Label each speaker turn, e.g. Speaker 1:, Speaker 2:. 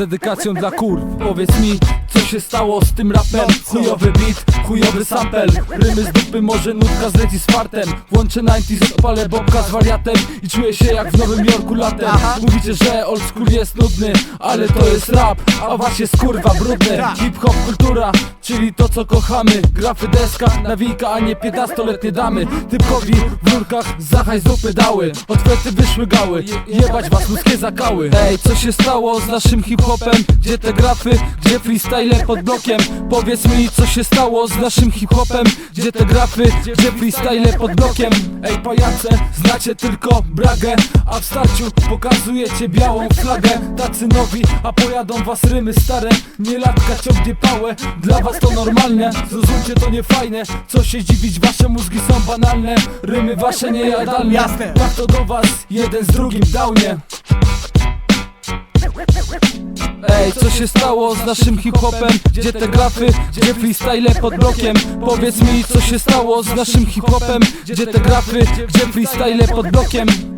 Speaker 1: dedykacją dla kurw. Powiedz mi, co się stało z tym rapem? Chujowy beat, chujowy sample. Rymy z dupy, może nutka zleci z fartem Włączę 90s, odpalę bobka z wariatem I czuję się jak w Nowym Jorku latem. Mówicie, że old school jest nudny Ale to jest rap, a wasz jest kurwa brudny Hip-hop kultura, czyli to co kochamy. Grafy deska, nawika, a nie 15-letnie damy. Typkowi w nurkach zachaj z dupy dały. Odwety wyszły gały, jebać was ludzkie zakały. Ej, co się stało z naszym hip-hopem? Gdzie te grafy, gdzie freestyle pod blokiem? Powiedz mi, co się stało z naszym hip-hopem? Gdzie te grafy, gdzie freestyle pod blokiem? Ej, pajace, znacie tylko bragę. A w starciu pokazujecie białą flagę. Tacy nowi, a pojadą was rymy stare. Nie latka ciągnie pałę, dla was to normalne. Zrozumcie, to nie fajne, co się dziwić Wasze mózgi są banalne, rymy wasze niejadalne.
Speaker 2: Jasne.
Speaker 1: To do was, jeden z drugim downie Ej, co się stało z naszym hip-hopem? Gdzie te grafy, gdzie freestyle pod blokiem? Powiedz mi, co się stało z naszym hip-hopem? Gdzie te grafy, gdzie freestyle pod blokiem?